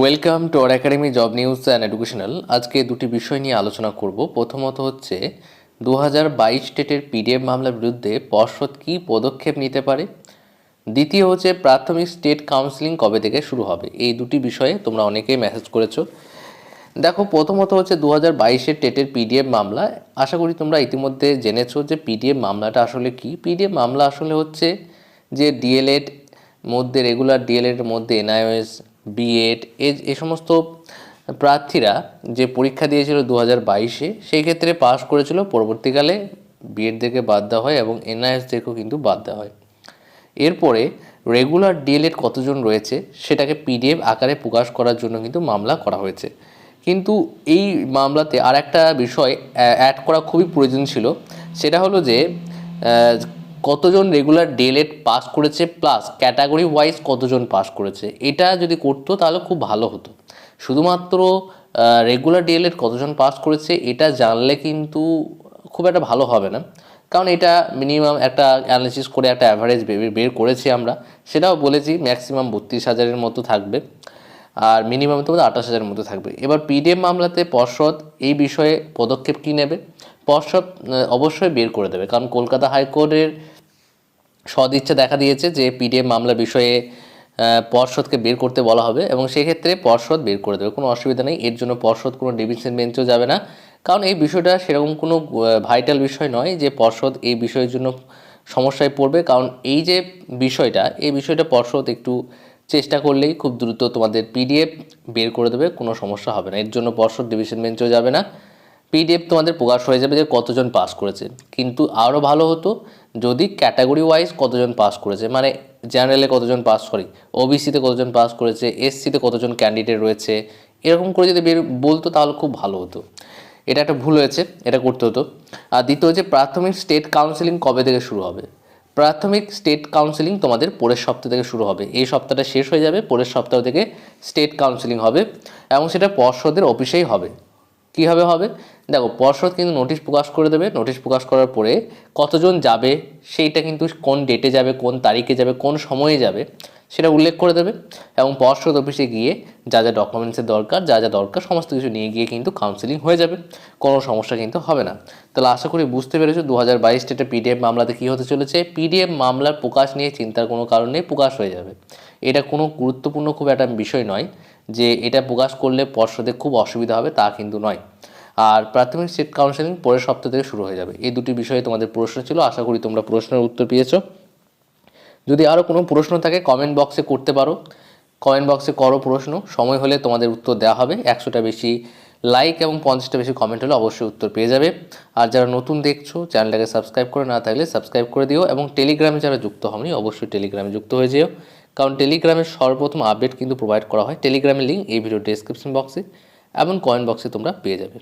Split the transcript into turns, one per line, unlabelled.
Welcome to R academy job news and educational আজকে দুটি বিষয় নিয়ে আলোচনা করব। প্রথমত হচ্ছে দু হাজার বাইশ স্টেটের পিডিএফ মামলার বিরুদ্ধে পর্ষদ কী পদক্ষেপ নিতে পারে? দ্বিতীয় হচ্ছে, প্রাথমিক স্টেট কাউন্সিলিং কবে থেকে শুরু হবে? এই দুটি বিষয়ে তোমরা অনেকেই মেসেজ করেছ। দেখো, প্রথমত হচ্ছে দু হাজার বাইশের টেটের পিডিএফ মামলা। আশা করি তোমরা ইতিমধ্যে জেনেছো যে পিডিএফ মামলাটা আসলে কি? পিডিএফ মামলা আসলে হচ্ছে যে ডিএলএড মধ্যে রেগুলার ডিএলএড মধ্যে এনআইওএস বিএড এ সমস্ত প্রার্থীরা যে পরীক্ষা দিয়েছিল দু হাজার বাইশে, সেই ক্ষেত্রে পাশ করেছিল। পরবর্তীকালে বিএড থেকে বাদ দেওয়া হয় এবং এনআইএসদেরকেও কিন্তু বাদ দেওয়া হয়। এরপরে রেগুলার ডিএলএড কতজন রয়েছে, সেটাকে পিডিএফ আকারে প্রকাশ করার জন্য কিন্তু মামলা করা হয়েছে। কিন্তু এই মামলাতে আর একটা বিষয় অ্যাড করা খুবই প্রয়োজন ছিল। সেটা হলো যে কতজন রেগুলার ডিএলএড পাস করেছে প্লাস ক্যাটাগরি ওয়াইজ কতজন পাস করেছে, এটা যদি করতো তাহলে খুব ভালো হতো। শুধুমাত্র রেগুলার ডিএলএড কতজন পাস করেছে, এটা জানলে কিন্তু খুব একটা ভালো হবে না। কারণ এটা মিনিমাম একটা অ্যানালিসিস করে একটা অ্যাভারেজ বের করেছি আমরা। সেটাও বলেছি ম্যাক্সিমাম বত্রিশ হাজারের মতো থাকবে। আর মিনিমাম তোমাদের আঠাশ হাজারের মতো থাকবে। এবার পিডিএম মামলাতে পর্ষদ এই বিষয়ে পদক্ষেপ কী নেবে? পর্ষদ অবশ্যই বের করে দেবে। কারণ কলকাতা হাইকোর্টের সদিচ্ছা দেখা দিয়েছে যে পিডিএফ মামলা বিষয়ে পর্ষদকে বের করতে বলা হবে এবং সেক্ষেত্রে পর্ষদ বের করে দেবে। কোনো অসুবিধা নেই, এর জন্য পর্ষদ কোনো ডিভিশন বেঞ্চেও যাবে না। কারণ এই বিষয়টা সেরকম কোনো ভাইটাল বিষয় নয় যে পর্ষদ এই বিষয়ের জন্য সমস্যায় পড়বে। কারণ এই যে বিষয়টা, এই বিষয়টা পর্ষদ একটু চেষ্টা করলেই খুব দ্রুত তোমাদের পিডিএফ বের করে দেবে, কোনো সমস্যা হবে না। এর জন্য পর্ষদ ডিভিশন বেঞ্চেও যাবে না। পিডিএফ তোমাদের প্রকাশ হয়ে যাবে যে কতজন পাস করেছে। কিন্তু আরও ভালো হতো যদি ক্যাটাগরি ওয়াইজ কতজন পাস করেছে। মানে জেনারেলে কতজন পাস সরি ওবিসিতে কতজন পাস করেছে এসসিতে কতজন ক্যান্ডিডেট রয়েছে, এরকম করে যদি বের বলতো তাহলে খুব ভালো হতো। এটা একটা ভুল হয়েছে, এটা করতে হতো। আর দ্বিতীয় হচ্ছে প্রাথমিক স্টেট কাউন্সিলিং কবে থেকে শুরু হবে? প্রাথমিক স্টেট কাউন্সিলিং তোমাদের পরের সপ্তাহ থেকে শুরু হবে। এই সপ্তাহটা শেষ হয়ে যাবে, পরের সপ্তাহ থেকে স্টেট কাউন্সিলিং হবে এবং সেটা পর্ষদের অফিসেই হবে। কীভাবে হবে? দেখো, পর্ষদ কিন্তু নোটিশ প্রকাশ করে দেবে। নোটিশ প্রকাশ করার পরে কতজন যাবে, সেইটা কিন্তু কোন ডেটে যাবে, কোন তারিখে যাবে, কোন সময়ে যাবে, সেটা উল্লেখ করে দেবে। এবং পর্ষদ অফিসে গিয়ে যা যা ডকুমেন্টসের দরকার, যা যা দরকার, সমস্ত কিছু নিয়ে গিয়ে কিন্তু কাউন্সিলিং হয়ে যাবে। কোনো সমস্যা কিন্তু হবে না। তাহলে আশা করি বুঝতে পেরেছ দু হাজার বাইশ স্টেটে পিডিএফ মামলাতে কী হতে চলেছে? পিডিএফ মামলার প্রকাশ নিয়ে চিন্তার কোনো কারণ নেই, প্রকাশ হয়ে যাবে। এটা কোনো গুরুত্বপূর্ণ খুব একটা বিষয় নয় যে এটা প্রকাশ করলে পর্ষদে খুব অসুবিধা হবে, তা কিন্তু নয়। আর প্রাথমিক স্টেট কাউন্সিলিং পরের সপ্তাহ থেকে শুরু হয়ে যাবে। এই দুটি বিষয়ে তোমাদের প্রশ্ন ছিল, আশা করি তোমরা প্রশ্নের উত্তর পেয়েছ। যদি আরও কোনো প্রশ্ন থাকে কমেন্ট বক্সে করতে পারো। কমেন্ট বক্সে করো প্রশ্ন, সময় হলে তোমাদের উত্তর দেওয়া হবে। একশোটা বেশি লাইক এবং পঞ্চাশটা বেশি কমেন্ট হলে অবশ্যই উত্তর পেয়ে যাবে। আর যারা নতুন দেখছ, চ্যানেলটাকে সাবস্ক্রাইব করে না থাকলে সাবস্ক্রাইব করে দিও এবং টেলিগ্রামে যারা যুক্ত হওনি, অবশ্যই টেলিগ্রামে যুক্ত হয়ে যেও। কারণ টেলিগ্রামের সর্বপ্রথম আপডেট কিন্তু প্রোভাইড করা হয়। টেলিগ্রামের লিঙ্ক এই ভিডিও ডেসক্রিপশন বক্সে এবং কয়েন বক্সে তোমরা পেয়ে যাবে।